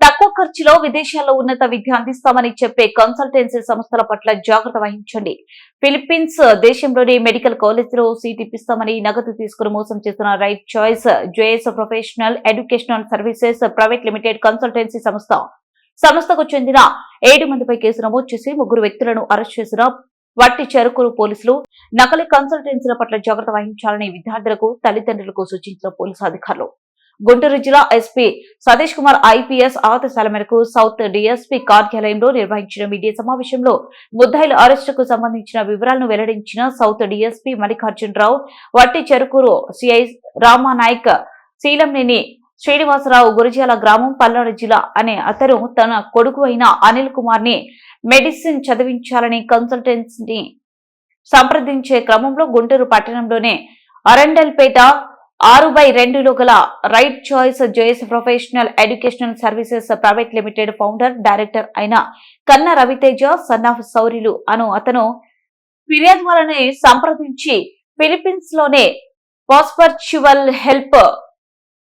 తక్కువ ఖర్చులో విదేశాల్లో ఉన్నత విద్య అందిస్తామని చెప్పే కన్సల్టెన్సీ సంస్థల పట్ల జాగ్రత్త వహించండి. ఫిలిప్పీన్స్ దేశంలోని మెడికల్ కాలేజీలో సీట్ ఇప్పిస్తామని నగదు తీసుకుని మోసం చేస్తున్న right choice JS professional educational services private limited consultancy సంస్థ. సంస్థకు చెందిన ఏడు మందిపై కేసు నమోదు చేసి ముగ్గురు వ్యక్తులను అరెస్ట్ చేసిన వట్టి చెరుకురు పోలీసులు నకలి కన్సల్టెన్సీల పట్ల జాగ్రత్త వహించాలని విద్యార్థులకు తల్లిదండ్రులకు సూచించిన పోలీసు అధికారులు. గుంటూరు జిల్లా ఎస్పీ సతీష్ కుమార్ ఐపీఎస్ ఆదేశాల మేరకు సౌత్ డిఎస్పీ కార్యాలయంలో నిర్వహించిన మీడియా సమావేశంలో ముద్దాయిల అరెస్టుకు సంబంధించిన వివరాలను వెల్లడించిన south DSP Mallikarjunarao Vatticherukuru CI Ramanayak Seelamneni Srinivasarao Gurijala గ్రామం పల్నాడు జిల్లా అనే అతను తన కొడుకు అయిన అనిల్ కుమార్ని మెడిసిన్ చదివించాలని కన్సల్టెన్సీని సంప్రదించే క్రమంలో గుంటూరు పట్టణంలోనే అరండల్పేట ఆరు బై రెండులో గల right choice JS professional educational services private limited founder director అయిన కన్న రవితేజ సన్ ఆఫ్ సౌరిలు అను అతను ఫిర్యాదు వలన సంప్రదించి ఫిలిప్పీన్స్లోనే పాస్పర్చువల్ హెల్ప్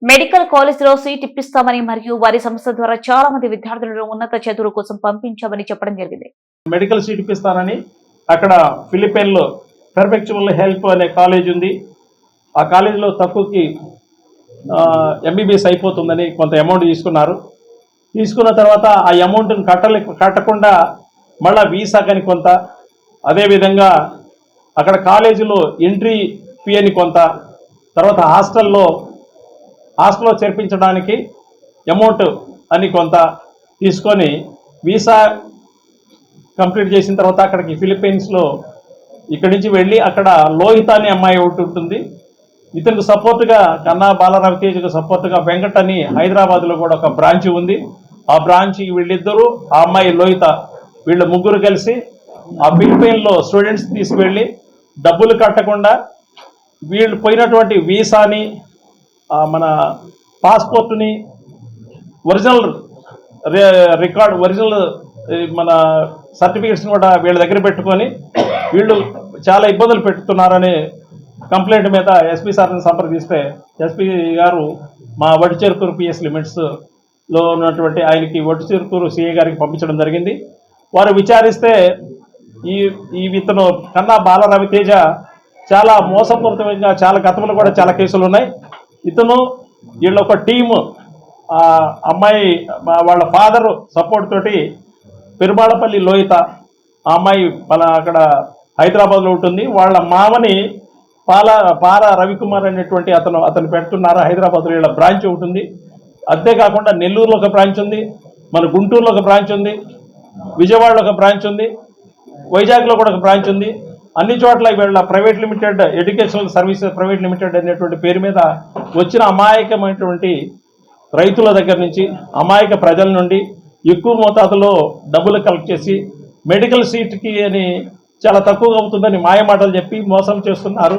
మెడికల్ కాలేజ్లో సీట్ ఇప్పిస్తామని మరియు వారి సంస్థ ద్వారా చాలా మంది విద్యార్థులను ఉన్నత చదువుల కోసం పంపించామని చెప్పడం జరిగింది. మెడికల్ సీట్ ఇప్పిస్తానని అక్కడ ఫిలిపైన్లో పెర్ఫెక్చువల్ హెల్ప్ అనే కాలేజ్ ఉంది. ఆ కాలేజీలో తక్కువకి ఎంబీబీఎస్ అయిపోతుందని కొంత అమౌంట్ తీసుకున్నారు. తీసుకున్న తర్వాత ఆ అమౌంట్ని కట్టలే కట్టకుండా మళ్ళా వీసా కానీ కొంత అదేవిధంగా అక్కడ కాలేజీలో ఎంట్రీ ఫీ అని కొంత తర్వాత హాస్టల్లో హాస్టల్లో చేర్పించడానికి అమౌంట్ అని కొంత తీసుకొని వీసా కంప్లీట్ చేసిన తర్వాత అక్కడికి ఫిలిప్పీన్స్లో ఇక్కడి నుంచి వెళ్ళి అక్కడ లోహిత అనే అమ్మాయి ఒకటి ఉంటుంది. ఇతనికి సపోర్ట్గా కన్నా బాలరవితేజకు సపోర్ట్గా వెంకట్ అని హైదరాబాద్లో కూడా ఒక బ్రాంచ్ ఉంది. ఆ బ్రాంచ్ వీళ్ళిద్దరూ ఆ అమ్మాయి లోహిత వీళ్ళ ముగ్గురు కలిసి ఆ ఫిలిప్పైన్లో స్టూడెంట్స్ తీసుకువెళ్ళి డబ్బులు కట్టకుండా వీళ్ళు పోయినటువంటి వీసాని మన పాస్పోర్ట్ని ఒరిజినల్ రికార్డ్ ఒరిజినల్ మన సర్టిఫికేట్స్ని కూడా వీళ్ళ దగ్గర పెట్టుకొని వీళ్ళు చాలా ఇబ్బందులు పెట్టుతున్నారని కంప్లైంట్ మీద ఎస్పీ సార్ని సంప్రదిస్తే ఎస్పీ గారు మా వడిచేరుకూరు పిఎస్ లిమిట్స్లో ఉన్నటువంటి ఆయనకి వడిచేరుకూరు సిఏ గారికి పంపించడం జరిగింది. వారు విచారిస్తే ఈ ఈ ఇతను కన్నా బాల రవితేజ చాలా మోసపూరితంగా చాలా గతంలో కూడా చాలా కేసులు ఉన్నాయి. ఇతను వీళ్ళ ఒక టీము అమ్మాయి మా- వాళ్ళ ఫాదర్ సపోర్ట్ తోటి పెరుమాళపల్లి లోయిత ఆ అమ్మాయి మన అక్కడ హైదరాబాద్లో ఉంటుంది. వాళ్ళ మామని పాల పార రవికుమార్ అనేటువంటి అతను అతను పెడుతున్నారు హైదరాబాద్లో వీళ్ళ బ్రాంచ్ ఒకటి ఉంది. అంతేకాకుండా నెల్లూరులో ఒక బ్రాంచ్ ఉంది మన గుంటూరులో ఒక బ్రాంచ్ ఉంది విజయవాడలో ఒక బ్రాంచ్ ఉంది వైజాగ్లో కూడా ఒక బ్రాంచ్ ఉంది. అన్ని చోట్ల వీళ్ళ private limited educational services private limited అనేటువంటి పేరు మీద వచ్చిన అమాయకమైనటువంటి రైతుల దగ్గర నుంచి అమాయక ప్రజల నుండి ఎక్కువ మోతాదులో డబ్బులు కలెక్ట్ చేసి మెడికల్ సీట్కి అని చాలా తక్కువగా అవుతుందని మాయమాటలు చెప్పి మోసం చేస్తున్నారు.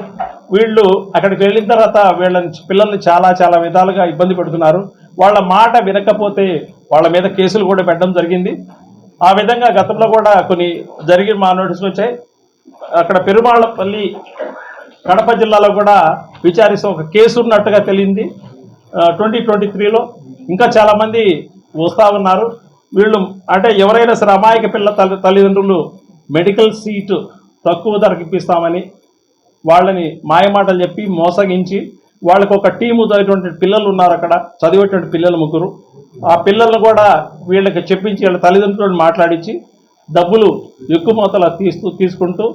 వీళ్ళు అక్కడికి వెళ్ళిన తర్వాత వీళ్ళని పిల్లల్ని చాలా చాలా విధాలుగా ఇబ్బంది పెడుతున్నారు. వాళ్ళ మాట వినకపోతే వాళ్ళ మీద కేసులు కూడా పెట్టడం జరిగింది. ఆ విధంగా గతంలో కూడా కొన్ని జరిగిన మా నోటీసులు వచ్చాయి. అక్కడ పెరుమాళ్ళపల్లి కడప జిల్లాలో కూడా విచారిస్తే ఒక కేసు ఉన్నట్టుగా తెలియంది ట్వంటీ ట్వంటీ త్రీలో ఇంకా చాలామంది వస్తూ ఉన్నారు. వీళ్ళు అంటే ఎవరైనా సరే అమాయక పిల్ల తల్లి తల్లిదండ్రులు మెడికల్ సీటు తక్కువ ధరకు ఇప్పిస్తామని వాళ్ళని మాయమాటలు చెప్పి మోసగించి వాళ్ళకు ఒక టీము చదివేటువంటి పిల్లలు ఉన్నారు అక్కడ చదివేటువంటి పిల్లలు ముగ్గురు. ఆ పిల్లలను కూడా వీళ్ళకి చెప్పించి వీళ్ళ తల్లిదండ్రులను మాట్లాడించి డబ్బులు ఎక్కువ మొత్తాల తీస్తూ తీసుకుంటూ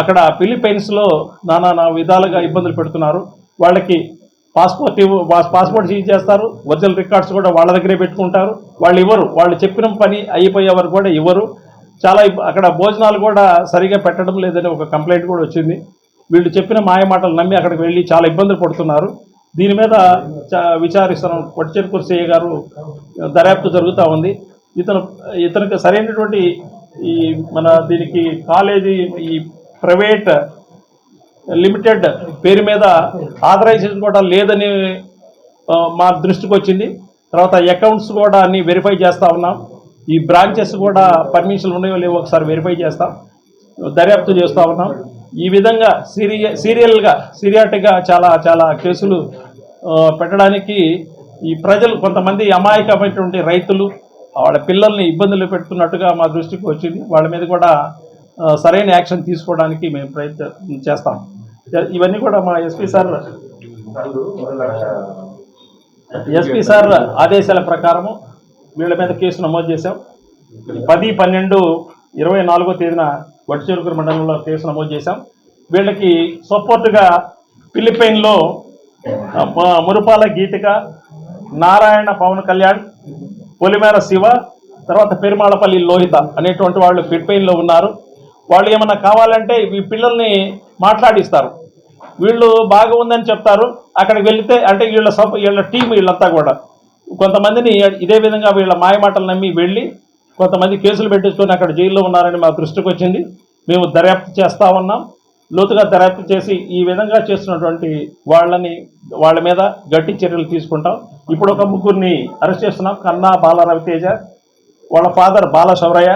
అక్కడ ఫిలిపైన్స్లో నానా నా విధాలుగా ఇబ్బందులు పెడుతున్నారు. వాళ్ళకి పాస్పోర్ట్ ఇవ్వ పాస్పోర్ట్ సీజ్ చేస్తారు. ఒరిజినల్ రికార్డ్స్ కూడా వాళ్ళ దగ్గరే పెట్టుకుంటారు. వాళ్ళు ఇవ్వరు. వాళ్ళు చెప్పిన పని అయిపోయే వరకు కూడా ఇవ్వరు. చాలా ఇబ్బ- అక్కడ భోజనాలు కూడా సరిగా పెట్టడం లేదని ఒక కంప్లైంట్ కూడా వచ్చింది. వీళ్ళు చెప్పిన మాయ మాటలు నమ్మి అక్కడికి వెళ్ళి చాలా ఇబ్బందులు పడుతున్నారు. దీని మీద విచారిస్తున్నాం కొట్టిచెరుకూరు సిఏ గారు దర్యాప్తు జరుగుతూ ఉంది. ఇతను ఇతనికి సరైనటువంటి ఈ మన దీనికి కాలేజీ ఈ ప్రైవేట్ లిమిటెడ్ పేరు మీద ఆథరైజేషన్ కూడా లేదని మా దృష్టికి వచ్చింది. తర్వాత అకౌంట్స్ కూడా అన్ని వెరిఫై చేస్తూ ఉన్నాం. ఈ బ్రాంచెస్ కూడా పర్మిషన్లు ఉన్నాయో లేవో ఒకసారి వెరిఫై చేస్తాం. దర్యాప్తు చేస్తూ ఉన్నాం. ఈ విధంగా సీరియ సీరియల్గా సీరియాటిక్గా చాలా చాలా కేసులు పెట్టడానికి ఈ ప్రజలు కొంతమంది అమాయకమైనటువంటి రైతులు వాళ్ళ పిల్లల్ని ఇబ్బందులు పెడుతున్నట్టుగా మా దృష్టికి వచ్చింది. వాళ్ళ మీద కూడా సరైన యాక్షన్ తీసుకోవడానికి మేము ప్రయత్నం చేస్తాం. ఇవన్నీ కూడా మా ఎస్పీ సార్ ఎస్పీ సార్ ఆదేశాల ప్రకారము వీళ్ళ మీద కేసు నమోదు చేశాం. పది పన్నెండు ఇరవై నాలుగో తేదీన వడ్చిరుకురు మండలంలో కేసు నమోదు చేశాం. వీళ్ళకి సపోర్టుగా ఫిలిప్పైన్లో మురుపాల గీతిక నారాయణ పవన్ కళ్యాణ్ పొలిమేర శివ తర్వాత పెరుమాళపల్లి లోహిత అనేటువంటి వాళ్ళు ఫిలిప్పైన్లో ఉన్నారు. వాళ్ళు ఏమన్నా కావాలంటే ఈ పిల్లల్ని మాట్లాడిస్తారు. వీళ్ళు బాగా ఉందని చెప్తారు. అక్కడికి వెళితే అంటే వీళ్ళ సప వీళ్ళ టీం వీళ్ళంతా కూడా. కొంతమందిని ఇదే విధంగా వీళ్ళ మాయమాటలు నమ్మి వెళ్ళి కొంతమంది కేసులు పెట్టించుకొని అక్కడ జైల్లో ఉన్నారని మా దృష్టికి వచ్చింది. మేము దర్యాప్తు చేస్తా ఉన్నాం. లోతుగా దర్యాప్తు చేసి ఈ విధంగా చేస్తున్నటువంటి వాళ్ళని వాళ్ళ మీద గట్టి చర్యలు తీసుకుంటాం. ఇప్పుడు ఒక ముగ్గురిని అరెస్ట్ చేస్తున్నాం. కన్నా బాల రవితేజ వాళ్ళ ఫాదర్ బాల శౌరయ్య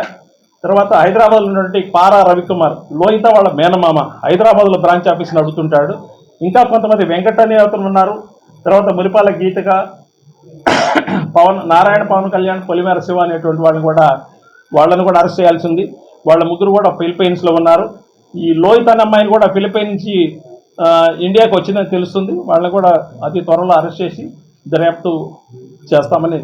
తర్వాత హైదరాబాద్ ఉన్నటువంటి పారా రవికుమార్ లోహిత వాళ్ళ మేనమామ హైదరాబాద్లో బ్రాంచ్ ఆఫీస్ నడుపుతుంటాడు ఇంకా కొంతమంది వెంకట అనే అతను ఉన్నారు. తర్వాత మురిపాల గీతగా పవన్ నారాయణ పవన్ కళ్యాణ్ పొలిమేర శివ అనేటువంటి వాళ్ళని కూడా వాళ్ళని కూడా అరెస్ట్ చేయాల్సింది. వాళ్ళ ముగ్గురు కూడా ఫిలిపైన్స్లో ఉన్నారు. ఈ లోహిత్ అనే అమ్మాయిని కూడా ఫిలిపైన్ నుంచి ఇండియాకి వచ్చిందని తెలుస్తుంది. వాళ్ళని కూడా అతి త్వరలో అరెస్ట్ చేసి దర్యాప్తు చేస్తామని